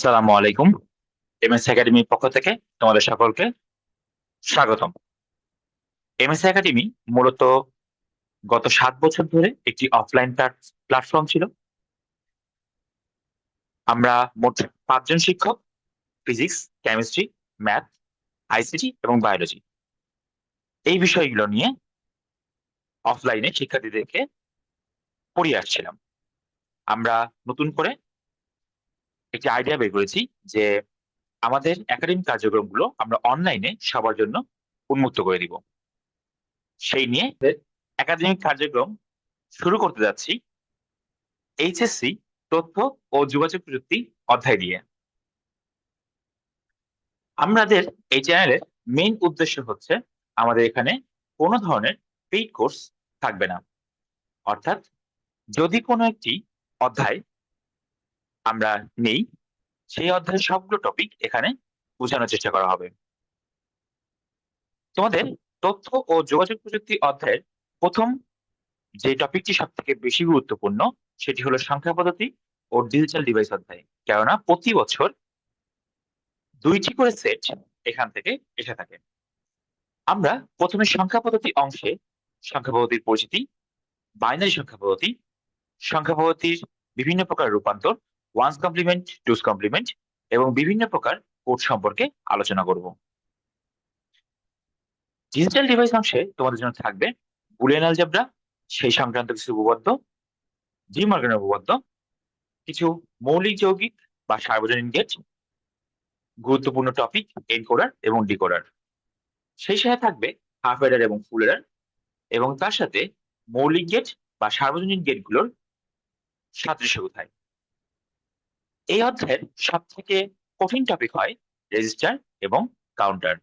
আসসালামু আলাইকুম। এমএস একাডেমির পক্ষ থেকে তোমাদের সকলকে স্বাগতম। এমএস একাডেমি মূলত গত সাত বছর ধরে একটি অফলাইন প্ল্যাটফর্ম ছিল। আমরা মোট পাঁচজন শিক্ষক ফিজিক্স কেমিস্ট্রি ম্যাথ আইসিটি এবং বায়োলজি এই বিষয়গুলো নিয়ে অফলাইনে শিক্ষার্থীদেরকে পড়িয়ে আসছিলাম। আমরা নতুন করে একটি আইডিয়া বের করেছি যে আমাদের একাডেমিক কার্যক্রমগুলো আমরা অনলাইনে সবার জন্য উন্মুক্ত করে দিব। সেই নিয়ে একাডেমিক কার্যক্রম শুরু করতে যাচ্ছি এইচএসসি তথ্য ও যোগাযোগ প্রযুক্তি অধ্যায় দিয়ে। আমাদের এই চ্যানেলের মেইন উদ্দেশ্য হচ্ছে আমাদের এখানে কোনো ধরনের পেইড কোর্স থাকবে না। অর্থাৎ যদি কোনো একটি অধ্যায় আমরা নেই। সেই অধ্যায়ের সবগুলো টপিক এখানে বোঝানোর চেষ্টা করা হবে। তোমাদের তথ্য ও যোগাযোগ প্রযুক্তি অধ্যায়ের প্রথম যে টপিকটি সব থেকে বেশি গুরুত্বপূর্ণ, সেটি হলো সংখ্যা পদ্ধতি ও ডিজিটাল ডিভাইস অধ্যায়। কেননা প্রতি বছর দুইটি করে সেট এখান থেকে এসে থাকে। আমরা প্রথমে সংখ্যা পদ্ধতি অংশে সংখ্যা পদ্ধতির পরিচিতি বাইনারি সংখ্যা পদ্ধতি, সংখ্যা পদ্ধতির বিভিন্ন প্রকার রূপান্তর ওয়ান্স কমপ্লিমেন্ট টুস কমপ্লিমেন্ট এবং বিভিন্ন প্রকার কোড সম্পর্কে আলোচনা করব। ডিজিটাল ডিভাইস অংশে তোমাদের জন্য থাকবে বুলিয়ান আলজেব্রা সেই সংক্রান্ত কিছু উপপাদ্য জি মর্গানের উপপাদ্য, কিছু মৌলিক যৌগিক বা সার্বজনীন গেট গুরুত্বপূর্ণ টপিক এনকোডার এবং ডিকোডার সেই সাথে থাকবে হাফ এডার এবং ফুল এডার এবং তার সাথে মৌলিক গেট বা সার্বজনীন গেটগুলোর সাদৃশ্য কোথায়? এই অধ্যায়ের সব থেকে কঠিন টপিক হয় রেজিস্টার এবং কাউন্টার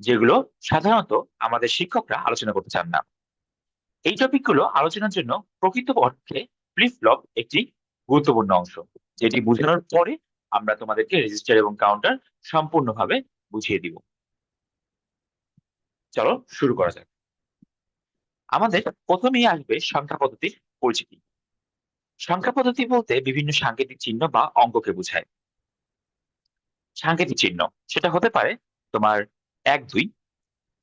যেগুলো সাধারণত আমাদের শিক্ষকরা আলোচনা করতে চান না। এই টপিকগুলো আলোচনার জন্য প্রকৃত অর্থে ফ্লিপফ্লপ একটি গুরুত্বপূর্ণ অংশ, যেটি বোঝানোর পরে আমরা তোমাদেরকে রেজিস্টার এবং কাউন্টার সম্পূর্ণভাবে বুঝিয়ে দিব। চলো শুরু করা যাক। আমাদের প্রথমেই আসবে সংখ্যা পদ্ধতির পরিচিতি। সংখ্যা পদ্ধতি বলতে বিভিন্ন সাংকেতিক চিহ্ন বা অঙ্ককে বোঝায়। সাংকেতিক চিহ্ন, সেটা হতে পারে তোমার এক, দুই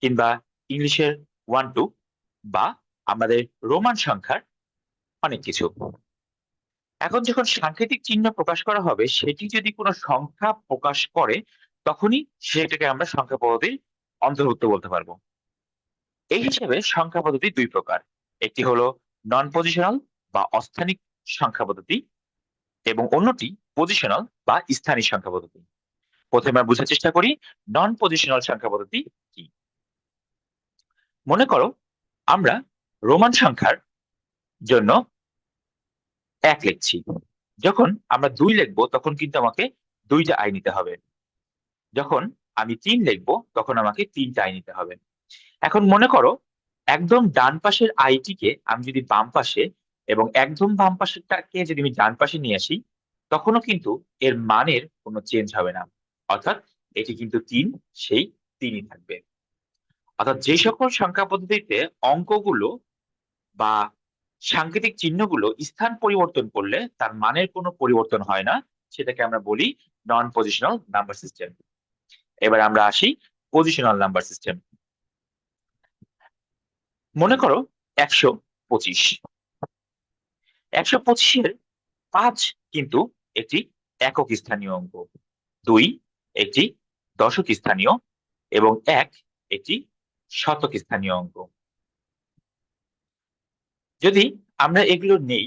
কিংবা ইংলিশের ওয়ান টু বা আমাদের রোমান সংখ্যার অনেক কিছু। এখন যখন সাংকেতিক চিহ্ন প্রকাশ করা হবে, সেটি যদি কোনো সংখ্যা প্রকাশ করে, তখনই সেটাকে আমরা সংখ্যা পদ্ধতির অন্তর্ভুক্ত বলতে পারব। এই হিসেবে সংখ্যা পদ্ধতি দুই প্রকার। একটি হলো নন পজিশনাল বা অস্থানিক সংখ্যা পদ্ধতি এবং অন্যটি পজিশনাল বা স্থানীয় সংখ্যা পদ্ধতি। প্রথমে বোঝার চেষ্টা করি নন পজিশনাল সংখ্যা পদ্ধতি কি? মনে করো আমরা রোমান সংখ্যার জন্য এক লিখছি। যখন আমরা দুই লিখব, তখন কিন্তু আমাকে দুইটা আই নিতে হবে। যখন আমি তিন লিখব, তখন আমাকে তিনটা আই নিতে হবে। এখন মনে করো একদম ডান পাশের আইটিকে আমি যদি বাম পাশে এবং একদম বাম পাশেরটাকে যদি আমি ডান পাশে নিয়ে আসি, তখনও কিন্তু এর মানের কোনো চেঞ্জ হবে না। অর্থাৎ এটি কিন্তু তিন, সেই তিনই থাকবে। অর্থাৎ যে সকল সংখ্যা পদ্ধতিতে অঙ্কগুলো বা সাংকেতিক চিহ্নগুলো স্থান পরিবর্তন করলে তার মানের কোনো পরিবর্তন হয় না, সেটাকে আমরা বলি নন পজিশনাল নাম্বার সিস্টেম এবার আমরা আসি পজিশনাল নাম্বার সিস্টেম মনে করো একশো পঁচিশ। একশো পঁচিশের পাঁচ কিন্তু একটি একক স্থানীয় অঙ্ক। দুই, একটি দশক স্থানীয় এবং এক, একটি শতক স্থানীয় অঙ্ক। যদি আমরা এগুলো নেই,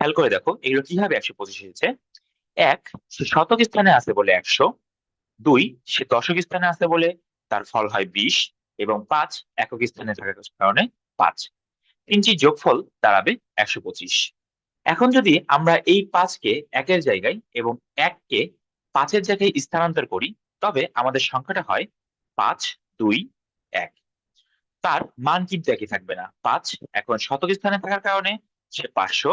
খেয়াল করে দেখো, এগুলো কীভাবে একশো পঁচিশ এসেছে এক, সে শতক স্থানে আছে বলে একশো, দুই, সে দশক স্থানে আছে বলে তার ফল হয় বিশ, এবং পাঁচ, একক স্থানে থাকার কারণে পাঁচ। তিনটি যোগফল দাঁড়াবে একশো পঁচিশ। এখন যদি আমরা এই পাঁচকে একের জায়গায় এবং এককে পাঁচের জায়গায় স্থানান্তর করি, তবে আমাদের সংখ্যাটা হয় পাঁচ, দুই, এক। তার মান কিন্তু একই থাকবে না। পাঁচ এখন শতক স্থানে থাকার কারণে সে পাঁচশো,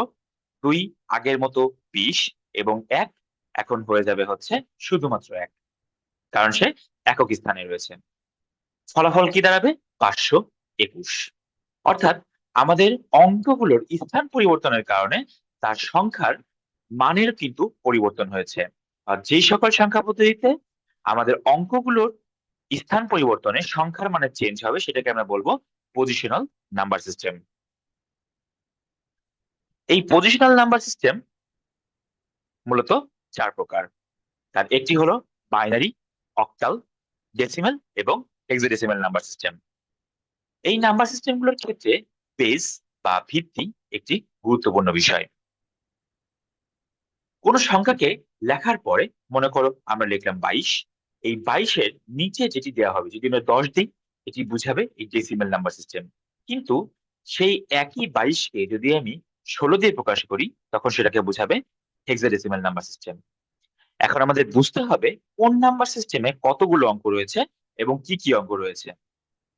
দুই আগের মতো বিশ এবং এক এখন হয়ে যাবে হচ্ছে শুধুমাত্র এক, কারণ সে একক স্থানে রয়েছে। ফলাফল কি দাঁড়াবে? পাঁচশো একুশ। অর্থাৎ আমাদের অঙ্কগুলোর স্থান পরিবর্তনের কারণে তার সংখ্যার মানের কিন্তু পরিবর্তন হয়েছে। আর যেই সকল সংখ্যা পদ্ধতিতে আমাদের অঙ্কগুলোর স্থান পরিবর্তনে সংখ্যার মানে চেঞ্জ হবে, সেটাকে আমরা বলব পজিশনাল নাম্বার সিস্টেম এই পজিশনাল নাম্বার সিস্টেম মূলত চার প্রকার। তার একটি হলো বাইনারি অক্টাল ডেসিমেল এবং হেক্সাডেসিমেল নাম্বার সিস্টেম এই নাম্বার সিস্টেমগুলোর ক্ষেত্রে বেস বা ভিত্তি একটি গুরুত্বপূর্ণ বিষয়। কোন সংখ্যাকে লেখার পরে মনে করো আমরা লিখলাম বাইশ, এই বাইশের নিচে যেটি দেওয়া হবে, যদি আমরা দশ দিই, এটি বুঝাবে এই ডেসিমেল নাম্বার সিস্টেম কিন্তু সেই একই বাইশকে যদি আমি ষোলো দিয়ে প্রকাশ করি, তখন সেটাকে বুঝাবে হেক্সাডেসিমেল নাম্বার সিস্টেম এখন আমাদের বুঝতে হবে কোন নাম্বার সিস্টেমে কতগুলো অঙ্ক রয়েছে এবং কি কি অঙ্ক রয়েছে।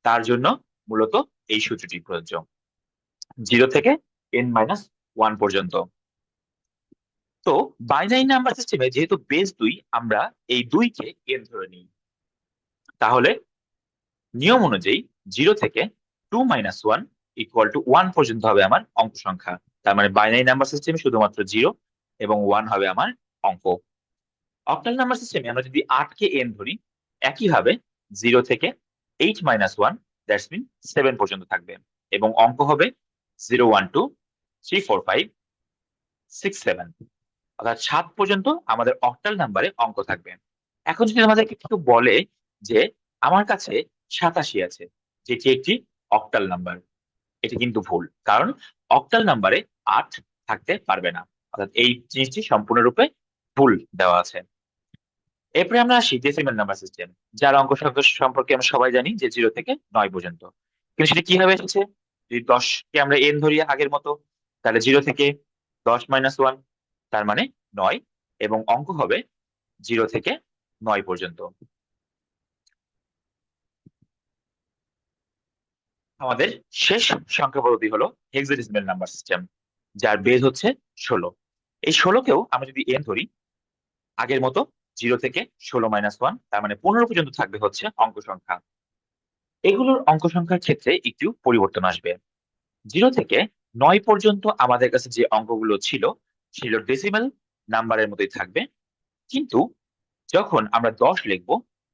তার জন্য মূলত এই সূত্রটি প্রযোজ্য। জিরো থেকে এন মাইনাস ওয়ান পর্যন্ত। তো বাইনারি নাম্বার সিস্টেমে যেহেতু বেস দুই, আমরা এই দুইকে এন ধরে নিই। তাহলে নিয়ম অনুযায়ী জিরো থেকে two minus one equal to one পর্যন্ত হবে আমার অঙ্ক সংখ্যা। তার মানে বাইনারি নাম্বার সিস্টেমে শুধুমাত্র জিরো এবং ওয়ান হবে আমার অঙ্ক। অক্টাল নাম্বার সিস্টেমে আমরা যদি আটকে এন ধরি একইভাবে জিরো থেকে eight minus one that's mean seven পর্যন্ত থাকবে। এবং অঙ্ক হবে zero one two three four five six seven অর্থাৎ সাত পর্যন্ত আমাদের অক্টাল নাম্বারে অঙ্ক থাকবে। এখন যদি আমাদেরকে কেউ বলে যে আমার কাছে সাতাশি আছে, যেটি একটি অক্টাল নাম্বার এটি কিন্তু ভুল, কারণ অক্টাল নাম্বারে আট থাকতে পারবে না। অর্থাৎ এই জিনিসটি সম্পূর্ণরূপে ভুল দেওয়া আছে। এরপরে আমরা আসি ডেসিমেল নাম্বার সিস্টেম যার অঙ্ক সংখ্যা সম্পর্কে আমরা সবাই জানি যে জিরো থেকে নয় পর্যন্ত। কিন্তু সেটা কীভাবে এসেছে? যদি দশকে আমরা এন ধরি আগের মতো, তাহলে জিরো থেকে দশ মাইনাস ওয়ান তার মানে নয়, এবং অঙ্ক হবে জিরো থেকে নয় পর্যন্ত। আমাদের শেষ সংখ্যা পদ্ধতি হলো হেক্সাডেসিমেল নাম্বার সিস্টেম যার বেজ হচ্ছে ষোলো। এই ষোলোকেও আমরা যদি এন ধরি, আগের মতো জিরো থেকে ষোলো মাইনাস ওয়ান তার মানে পনেরো পর্যন্ত থাকবে হচ্ছে অঙ্ক সংখ্যা। এগুলোর অঙ্ক সংখ্যার ক্ষেত্রে একটু পরিবর্তন আসবে। জিরো থেকে নয় পর্যন্ত আমাদের কাছে যে অঙ্কগুলো ছিল, সেগুলো ডেসিমেল নাম্বারের মতোই থাকবে। কিন্তু যখন আমরা দশ লিখব,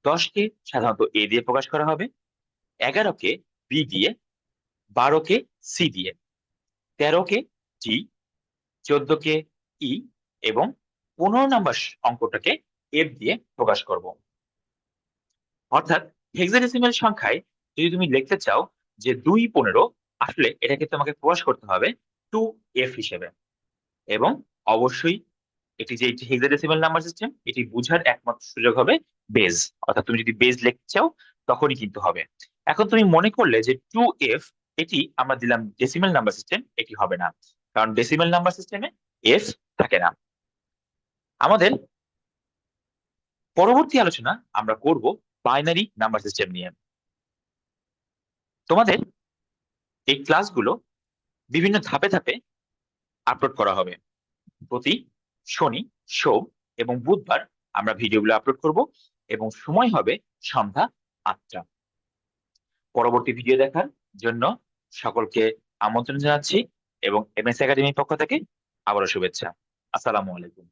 দশকে সাধারণত এ দিয়ে প্রকাশ করা হবে, এগারোকে বি দিয়ে, বারোকে সি দিয়ে, তেরোকে টি চোদ্দকে ই এবং পনেরো নাম্বার অঙ্কটাকে এফ দিয়ে প্রকাশ করব। অর্থাৎ হেক্সাডেসিমেল সংখ্যায় যদি তুমি লিখতে চাও যে দুই পনেরো, আসলে এটাকে তোমাকে প্রকাশ করতে হবে টু এফ হিসেবে। এবং অবশ্যই এটি যে হেক্সাডেসিমাল নাম্বার সিস্টেম এটি বুঝার একমাত্র সুযোগ হবে বেজ অর্থাৎ তুমি যদি বেজ লিখতে চাও, তখনই কিন্তু হবে। এখন তুমি মনে করলে যে টু এফ এটি আমরা দিলাম ডেসিমাল নাম্বার সিস্টেম এটি হবে না। কারণ ডেসিমাল নাম্বার সিস্টেমে এফ থাকে না। আমাদের পরবর্তী আলোচনা আমরা করব বাইনারি নাম্বার সিস্টেম নিয়ে। তোমাদের এই ক্লাসগুলো বিভিন্ন ধাপে ধাপে আপলোড করা হবে। প্রতি শনি, সোম এবং বুধবার আমরা ভিডিওগুলো আপলোড করব এবং সময় হবে সন্ধ্যা আটটা। পরবর্তী ভিডিও দেখার জন্য সকলকে আমন্ত্রণ জানাচ্ছি এবং এমএস একাডেমির পক্ষ থেকে আবারও শুভেচ্ছা। আসসালামু আলাইকুম।